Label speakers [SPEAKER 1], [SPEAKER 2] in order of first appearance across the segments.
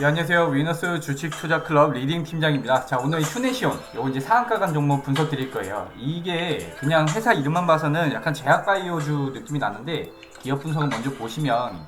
[SPEAKER 1] 예, 안녕하세요. 위너스 주식 투자 클럽 리딩 팀장입니다. 자, 오늘 휴네시온. 요거 이제 상한가 간 종목 분석 드릴 거예요. 이게 그냥 회사 이름만 봐서는 약간 제약바이오주 느낌이 나는데 기업 분석은 먼저 보시면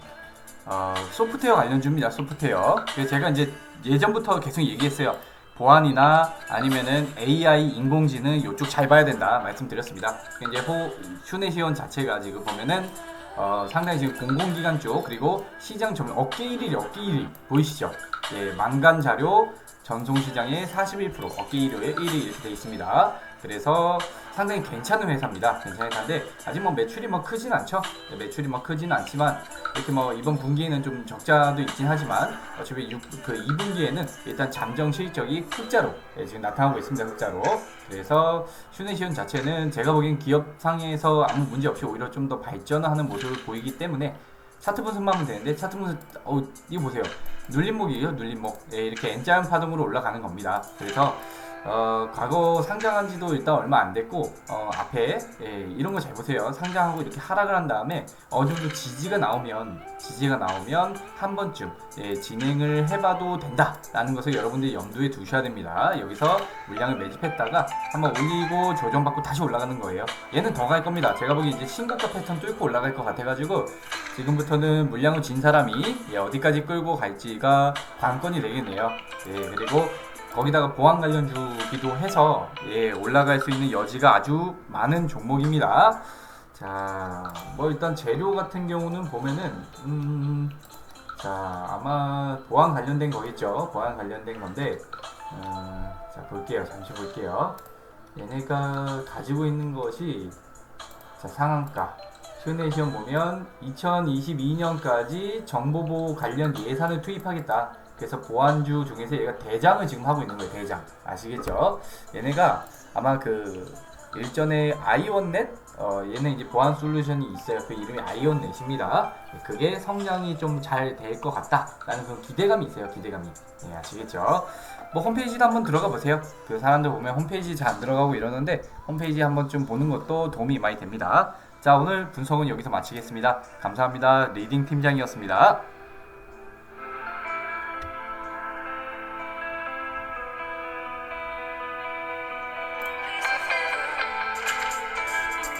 [SPEAKER 1] 어, 소프트웨어 관련주입니다. 소프트웨어. 제가 이제 예전부터 계속 얘기했어요. 보안이나 아니면은 AI 인공지능 이쪽 잘 봐야 된다 말씀드렸습니다. 이제 호 휴네시온 자체가 지금 보면은 어, 상당히 지금 공공기관 쪽 그리고 시장 점 어깨 1위 어깨 1위 보이시죠? 예, 만간 자료 전송시장의 41% 어깨 1위에 1위 이렇게 돼 있습니다. 그래서 상당히 괜찮은 회사입니다. 괜찮은 회사인데 아직 뭐 매출이 뭐 크진 않죠. 네, 매출이 뭐 크진 않지만 이렇게 뭐 이번 분기에는 좀 적자도 있긴 하지만 어차피 6, 그 2분기에는 일단 잠정 실적이 흑자로 예, 지금 나타나고 있습니다. 흑자로. 그래서 휴네시온 자체는 제가 보기엔 기업 상에서 아무 문제 없이 오히려 좀 더 발전하는 모습을 보이기 때문에 차트 분석만 하면 되는데 차트 분석 어 이거 보세요 눌림목이에요 눌림목 예, 이렇게 N자형 파동으로 올라가는 겁니다 그래서 어, 과거 상장한 지도 일단 얼마 안 됐고 어, 앞에 예, 이런 거 잘 보세요. 상장하고 이렇게 하락을 한 다음에 어느 정도 지지가 나오면 지지가 나오면 한 번쯤 예, 진행을 해봐도 된다라는 것을 여러분들이 염두에 두셔야 됩니다. 여기서 물량을 매집했다가 한번 올리고 조정받고 다시 올라가는 거예요. 얘는 더 갈 겁니다. 제가 보기 이제 신고가 패턴 뚫고 올라갈 것 같아가지고 지금부터는 물량을 진 사람이 예, 어디까지 끌고 갈지가 관건이 되겠네요. 예, 그리고 거기다가 보안 관련주기도 해서 예, 올라갈 수 있는 여지가 아주 많은 종목입니다. 자, 뭐 일단 재료 같은 경우는 보면은 음, 자 아마 보안 관련된 거겠죠. 보안 관련된 건데 어, 자 볼게요. 잠시 볼게요. 얘네가 가지고 있는 것이 자 상한가 휴네시험 보면 2022년까지 정보보호 관련 예산을 투입하겠다. 그래서 보안주 중에서 얘가 대장을 지금 하고 있는 거예요. 대장 아시겠죠? 얘네가 아마 그 일전에 아이온넷 어, 얘는 이제 보안 솔루션이 있어요. 그 이름이 아이온넷입니다. 그게 성장이 좀 잘 될 것 같다라는 그런 기대감이 있어요. 기대감이. 예, 아시겠죠? 뭐 홈페이지도 한번 들어가 보세요. 그 사람들 보면 홈페이지 잘 안 들어가고 이러는데 홈페이지 한번 좀 보는 것도 도움이 많이 됩니다. 자, 오늘 분석은 여기서 마치겠습니다. 감사합니다. 리딩 팀장이었습니다.